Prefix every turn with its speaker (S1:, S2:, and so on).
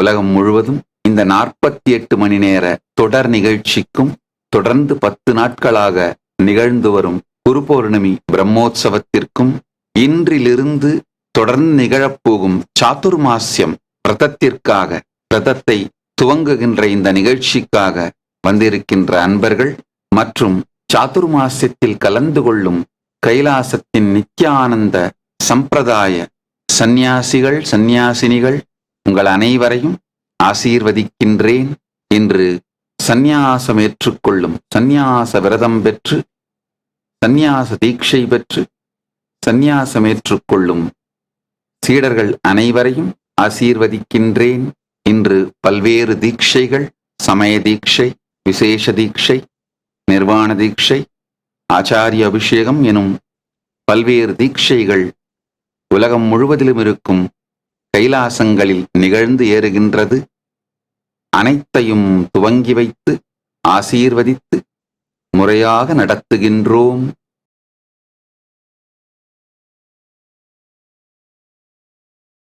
S1: உலகம் முழுவதும் இந்த நாற்பத்தி எட்டு மணி நேர தொடர் நிகழ்ச்சிக்கும் தொடர்ந்து பத்து நாட்களாக நிகழ்ந்து வரும் குரு பௌர்ணமி பிரம்மோற்சவத்திற்கும் இன்றிலிருந்து தொடர்ந்து நிகழப்போகும் சாதுர்மாஸ்யம் விரதத்திற்காக விரதத்தை துவங்குகின்ற இந்த நிகழ்ச்சிக்காக வந்திருக்கின்ற அன்பர்கள் மற்றும் சாதுர்மாசியத்தில் கலந்து கொள்ளும் கைலாசத்தின் நித்யானந்த சம்பிரதாய சந்நியாசிகள் சந்நியாசினிகள் உங்கள் அனைவரையும் ஆசீர்வதிக்கின்றேன் என்று சந்நியாசம் ஏற்றுக்கொள்ளும் சந்நியாச விரதம் பெற்று சந்நியாச தீட்சை பெற்று சந்நியாசம் ஏற்றுக்கொள்ளும் சீடர்கள் அனைவரையும் ஆசீர்வதிக்கின்றேன் இன்று பல்வேறு தீட்சைகள் சமய தீட்சை விசேஷ தீட்சை நிர்வாண தீட்சை ஆச்சாரிய அபிஷேகம் எனும் பல்வேறு தீட்சைகள் உலகம் முழுவதிலும் இருக்கும் கைலாசங்களில் நிகழ்ந்து ஏறுகின்றது. அனைத்தையும் துவங்கி வைத்து ஆசீர்வதித்து முறையாக நடத்துகின்றோம்.